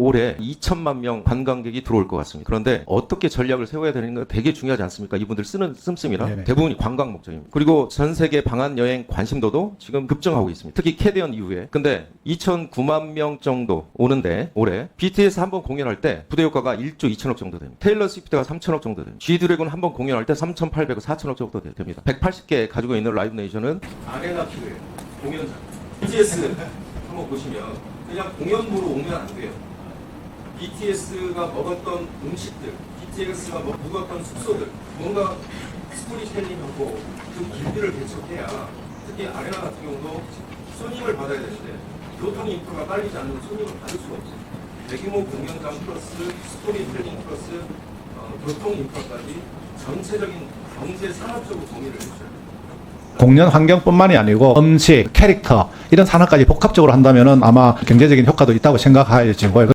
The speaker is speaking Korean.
올해 2천만 명 관광객이 들어올 것 같습니다. 그런데 어떻게 전략을 세워야 되는가 되게 중요하지 않습니까? 이분들 쓰는 씀씀이라 네네. 대부분이 관광 목적입니다. 그리고 전 세계 방한 여행 관심도도 지금 급증하고 있습니다. 특히 캐디언 이후에. 근데 2,009만 명 정도 오는데 올해 BTS 한 번 공연할 때 부대 효과가 1조 2천억 정도 됩니다. 테일러 스위프트가 3천억 정도 됩니다. G 드래곤 한 번 공연할 때 3,800억 4천억 정도 되- 됩니다. 180개 가지고 있는 라이브 네이션은 아레나 필요해요. 공연장. BTS 한번 보시면 그냥 공연 보러 오면 안 돼요. BTS가 먹었던 음식들, BTS가 먹- 묵었던 숙소들, 뭔가 스토리텔링하고 그 길들을 개척해야 특히 아레나 같은 경우도 손님을 받아야 되는데 교통 인프라가 깔리지 않으면 손님을 받을 수가 없어요. 대규모 공연장 플러스 스토리텔링 플러스 어, 교통 인프라까지 전체적인 경제 산업적으로 정의를 돼요. 공연 환경뿐만이 아니고 음식, 캐릭터 이런 산업까지 복합적으로 한다면은 아마 경제적인 효과도 있다고 생각해지고